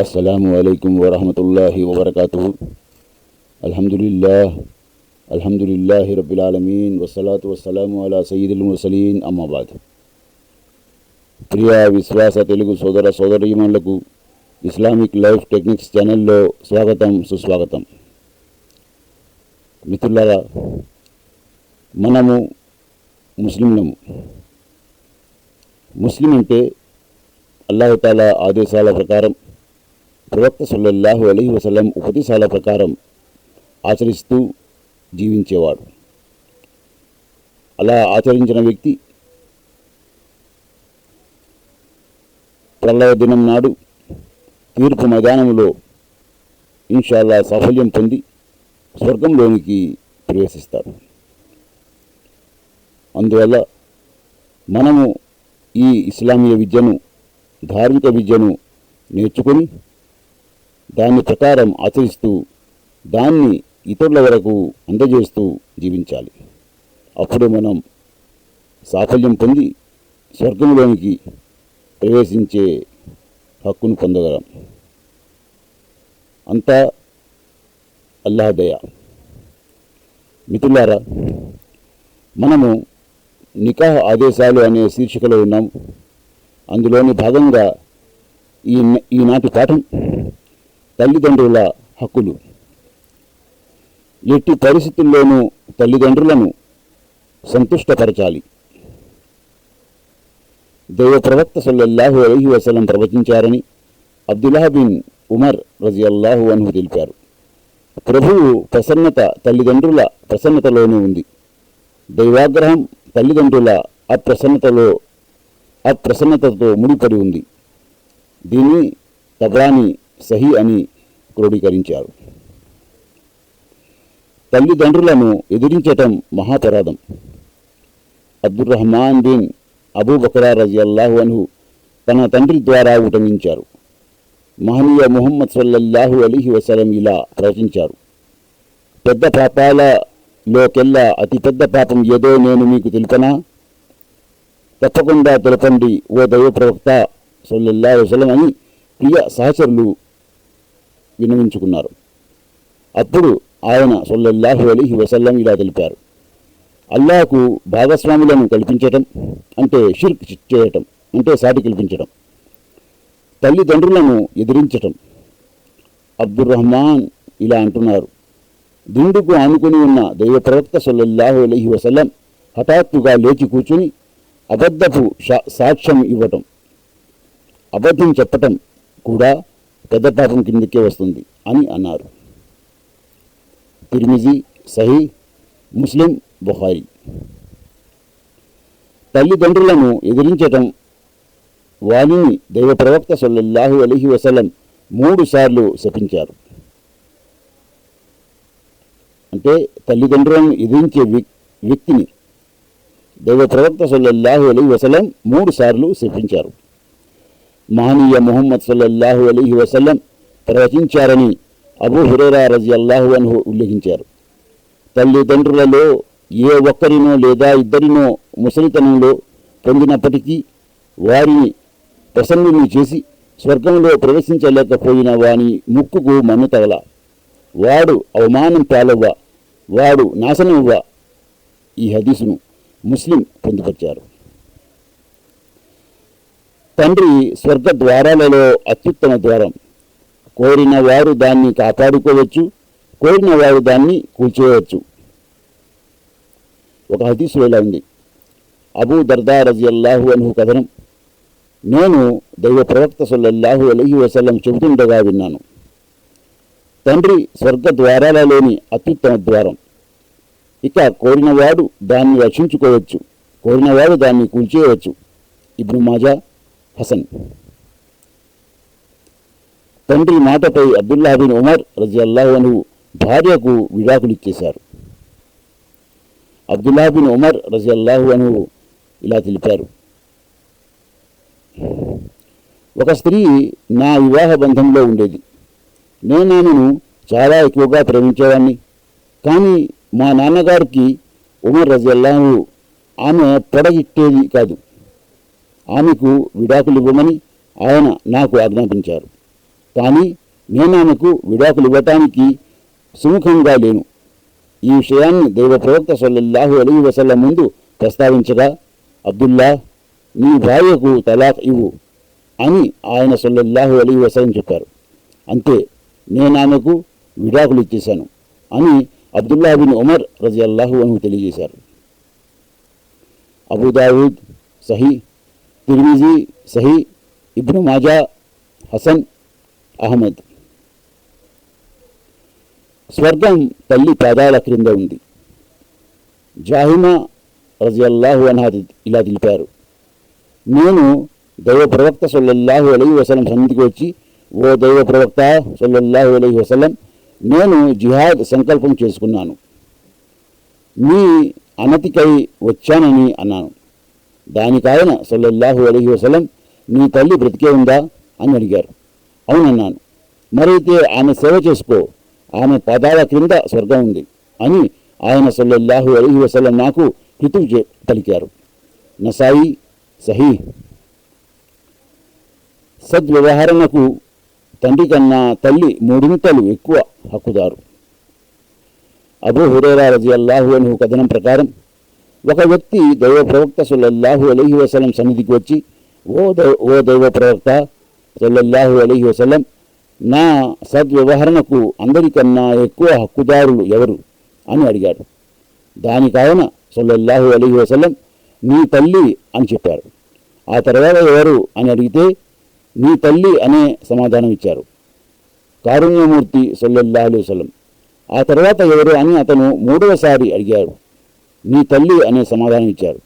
السلام عليكم ورحمة الله وبركاته الحمد لله الحمد لله رب العالمين والصلاة والسلام على سيد المرسلين أما بعد ప్రియ విశ్వాస తెలుగు సోదర సోదరీమణులకు Islamic life techniques ఛానల్లో స్వాగతం సుస్వాగతం మిత్రులారా మనము ముస్లింలము ముస్లిం అంటే అల్లాహతాల ఆదేశాల ప్రకారం ప్రవక్త సల్లల్లాహు అలీ వసలం ఉపదేశాల ప్రకారం ఆచరిస్తూ జీవించేవాడు. అలా ఆచరించిన వ్యక్తి ప్రళయ దినం నాడు తీర్పు మైదానంలో ఇన్షాల్లా సాఫల్యం పొంది స్వర్గంలోనికి ప్రవేశిస్తాడు. అందువల్ల మనము ఈ ఇస్లామీయ విద్యను ధార్మిక విద్యను నేర్చుకొని దాని ప్రకారం ఆచరిస్తూ దాన్ని ఇతరుల వరకు అందజేస్తూ జీవించాలి. అప్పుడు మనం సాఫల్యం పొంది స్వర్గంలోనికి ప్రవేశించే హక్కును పొందగలం. అంతా అల్లాహదయ మిత్రులారా మనము నికాహ్ ఆదేశాలు అనే శీర్షికలో ఉన్నాం. అందులోని భాగంగా ఈ ఈనాటి పాఠం తల్లిదండ్రుల హక్కులు. ఎట్టి పరిస్థితుల్లోనూ తల్లిదండ్రులను సంతుష్టపరచాలి. దైవ ప్రవక్త సల్లల్లాహు అలహి వసలం ప్రవచించారని అబ్దుల్లాహ్ బిన్ ఉమర్ రజియల్లాహు అన్హు తెలిపారు. ప్రభువు ప్రసన్నత తల్లిదండ్రుల ప్రసన్నతలోనే ఉంది. దైవాగ్రహం తల్లిదండ్రుల అప్రసన్నతలో అప్రసన్నతతో ముడిపడి ఉంది. దీన్ని తబ్రాని సహి అని క్రోడీకరించారు. తల్లిదండ్రులను ఎదిరించటం మహాపరాధం. అబ్దుర్రహమాన్ బిన్ అబూబకరా రజియల్లాహు అన్హు తన తండ్రి ద్వారా ఉటంకించారు మహనీయ ముహమ్మద్ సల్లల్లాహు అలీహి వసలం ఇలా రచించారు. పెద్ద పాపాలలోకెల్లా అతిపెద్ద పాపం ఏదో నేను మీకు తెలుపనా? తప్పకుండా తెలపండి ఓ దైవ ప్రవక్త సల్లల్లాహు వసలం అని ప్రియ సహచరులు వినిమించుకున్నారు అప్పుడు ఆయన సొల్లల్లాహు అలీహి వసల్లం ఇలా తెలిపారు. అల్లాకు భాగస్వాములను కల్పించటం అంటే షిర్క్ చేయటం అంటే సాటి కల్పించటం. తల్లిదండ్రులను ఎదిరించటం. అబ్దుర్ రహమాన్ ఇలా అంటున్నారు. దిండుకు ఆనుకుని ఉన్న దైవ ప్రవక్త సొల్లల్లాహు అలీహి వసల్లం హఠాత్తుగా లేచి కూర్చుని అబద్ధపు సాక్ష్యం ఇవ్వటం అబద్ధం చెప్పటం కూడా పెద్ద పాఠం కిందకే వస్తుంది అని అన్నారు. తిరిమిజీ సహీ ముస్లిం బుహారి తల్లిదండ్రులను ఎదిరించటం వాణిని దైవ ప్రవక్త సొల్లల్లాహు అలహి వసలం మూడు సార్లు శపించారు. అంటే తల్లిదండ్రులను ఎదిరించే వ్యక్తిని దైవ ప్రవక్త సొల్లల్లాహు అలీ వసలం మూడు సార్లు శపించారు. మహనీయ మొహమ్మద్ సల్లల్లాహు అలీహి వసల్లం ప్రవచించారని అబూ హురేరా రజి అల్లాహు అన్హు ఉల్లేఖించారు. తల్లిదండ్రులలో ఏ ఒక్కరినో లేదా ఇద్దరినో ముసలితనంలో పొందినప్పటికీ వారిని ప్రసన్నుని చేసి స్వర్గంలో ప్రవేశించలేకపోయిన వాని ముక్కుకు మన్ను తగల. వాడు అవమానం పాలవ్వ వాడు నాశనవ్వ ఈ హదీసును ముస్లిం పొందుపరిచారు. తండ్రి స్వర్గ ద్వారాలలో అత్యుత్తమ ద్వారం. కోరిన వారు దాన్ని కాపాడుకోవచ్చు కోరిన వారు దాన్ని కూల్చేయవచ్చు. ఒక హదీసులో ఇలా ఉంది అబూ దర్దా రజి అల్లాహు అన్హు కథనం. నేను దైవ ప్రవక్త సల్లల్లాహు అలహి వసల్లం చెబుతుండగా విన్నాను. తండ్రి స్వర్గ ద్వారాలలోని అత్యుత్తమ ద్వారం. ఇక కోరినవాడు దాన్ని రక్షించుకోవచ్చు కోరినవాడు దాన్ని కూల్చేయవచ్చు. ఇప్పుడు మాజా హసన్. తండ్రి మాటపై అబ్దుల్లా బిన్ ఉమర్ రజియల్లాహను భార్యకు విడాకులిచ్చేశారు. అబ్దుల్లా బిన్ ఉమర్ రజియల్లాహు అను ఇలా తెలిపారు. ఒక స్త్రీ నా వివాహ బంధంలో ఉండేది. నేను ఆమెను చాలా ఎక్కువగా ప్రేమించేవాడిని కానీ మా నాన్నగారికి ఉమర్ రజల్లాహు ఆమె పొడగిట్టేది కాదు. ఆమెకు విడాకులు ఇవ్వమని ఆయన నాకు ఆజ్ఞాపించారు. కానీ నేను ఆమెకు విడాకులు ఇవ్వటానికి సుముఖంగా లేను. ఈ విషయాన్ని దైవ ప్రవక్త సల్లల్లాహు అలీ వసల్ల ముందు ప్రస్తావించగా అబ్దుల్లా నీ భార్యకు తలాక్ ఇవ్వు అని ఆయన సల్లల్లాహు అలీ వసల్లం చెప్పారు. అంతే నేను ఆమెకు విడాకులు ఇచ్చేశాను అని అబ్దుల్లా బిన్ ఉమర్ రజియల్లాహు అను తెలియజేశారు. అబుదావుద్ సహీ తిర్మిజీ సహీ ఇబ్ను మాజా హసన్ అహ్మద్ స్వర్గం తల్లి పాదాల క్రింద ఉంది జాహిమా రజియల్లాహు అన్హా ఇలా తెలిపారు నేను దైవ ప్రవక్త సల్లల్లాహు అలీ వసలం సన్నిధికి వచ్చి ఓ దైవ ప్రవక్త సల్లల్లాహు అలీ వసలం నేను జిహాద్ సంకల్పం చేసుకున్నాను మీ అనతికై వచ్చానని అన్నాను దానికాయన సల్లల్లాహు అలీ వసలం నీ తల్లి బ్రతికే ఉందా? అని అడిగారు. అవునన్నాను. మరైతే ఆమె సేవ చేసుకో. ఆమె పదాల క్రింద స్వర్గం ఉంది అని ఆయన సల్లల్లాహు అలీ వసలం నాకు హితువు చే పలికారు. నసాయి సహీ సద్వ్యవహరణకు తండ్రి కన్నా తల్లి మూడింతలు ఎక్కువ హక్కుదారు. అబూ హురేరా రజి అల్లాహు అను కథనం ప్రకారం ఒక వ్యక్తి దైవ ప్రవక్త సల్లల్లాహు అలీహి వసలం సన్నిధికి వచ్చి ఓ దైవ ఓ దైవ ప్రవక్త సల్లల్లాహు అలీహి వసలం నా సద్వ్యవహరణకు అందరికన్నా ఎక్కువ హక్కుదారులు ఎవరు? అని అడిగాడు. దాని కావున సొల్లహు అలైహి వసలం నీ తల్లి అని చెప్పారు. ఆ తర్వాత ఎవరు అని అడిగితే నీ తల్లి అనే సమాధానం ఇచ్చారు. కారుణ్యమూర్తి సొల్లహు అలీ వసలం ఆ తర్వాత ఎవరు? అని అతను మూడవసారి అడిగారు నీ తల్లి అనే సమాధానం ఇచ్చారు.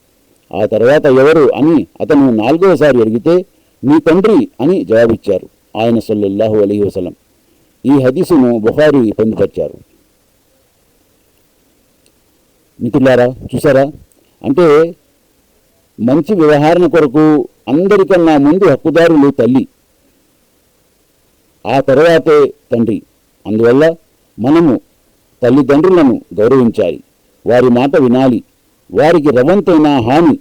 ఆ తర్వాత ఎవరు అని అతను నాలుగవసారి అడిగితే నీ తండ్రి అని జవాబిచ్చారు ఆయన సల్లల్లాహు అలీ వసలం ఈ హదీసును బుహారి పొందుపరిచారు. మిత్రులారా చూసారా? అంటే మంచి వ్యవహారణ కొరకు అందరికన్నా ముందు హక్కుదారులు తల్లి ఆ తర్వాతే తండ్రి. అందువల్ల మనము తల్లిదండ్రులను గౌరవించాలి. వారి మాట వినాలి. వారికి రవంతైన హాని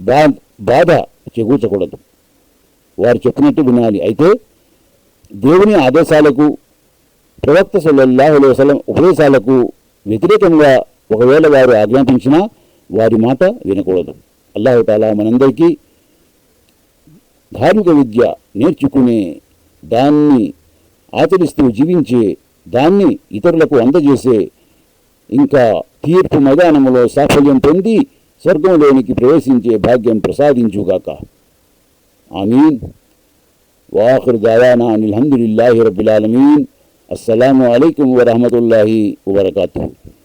బా బాధ చెగూచకూడదు వారు చెప్పినట్టు వినాలి. అయితే దేవుని ఆదేశాలకు ప్రవక్త సల్లల్లాహు ఉపదేశాలకు వ్యతిరేకంగా ఒకవేళ వారు ఆజ్ఞాపించినా వారి మాట వినకూడదు. అల్లాహుతాలా మనందరికీ ధార్మిక విద్య నేర్చుకునే దాన్ని ఆచరిస్తూ జీవించే దాన్ని ఇతరులకు అందజేసే ఇంకా తీర్పు మైదానములో సాఫల్యం పొంది స్వర్గంలోనికి ప్రవేశించే భాగ్యం ప్రసాదించుగాక. ఆమీన్. వాఖిర్ దావానా అనిల్ హందులిల్లాహి రబ్బిల్ అస్సలం అస్సలాము వరహమతుల్లాహి వబర్కాతుహు.